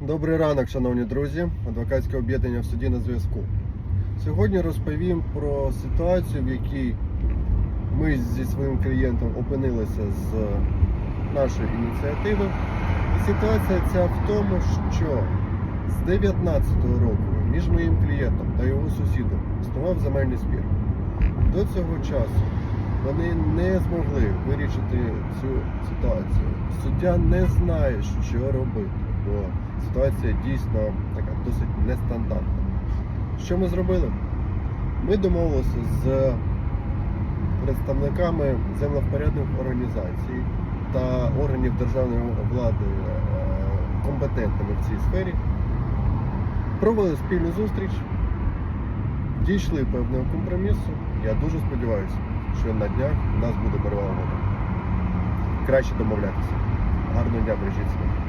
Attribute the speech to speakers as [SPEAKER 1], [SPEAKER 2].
[SPEAKER 1] Добрий ранок, шановні друзі. Адвокатське об'єднання в суді на зв'язку. Сьогодні розповім про ситуацію, в якій ми зі своїм клієнтом опинилися з нашої ініціативи. І ситуація ця в тому, що з 19-го року між моїм клієнтом та його сусідом існував земельний спір. До цього часу вони не змогли вирішити цю ситуацію. Суддя не знає, що робити, бо ситуація дійсно така досить нестандартна. Що ми зробили? Ми домовилися з представниками землевпорядних організацій та органів державної влади е, компетентними в цій сфері. Провели спільну зустріч, дійшли певного компромісу. Я дуже сподіваюся, що на днях у нас буде угода. Краще домовлятися. Armin de Abrejitsky. Né?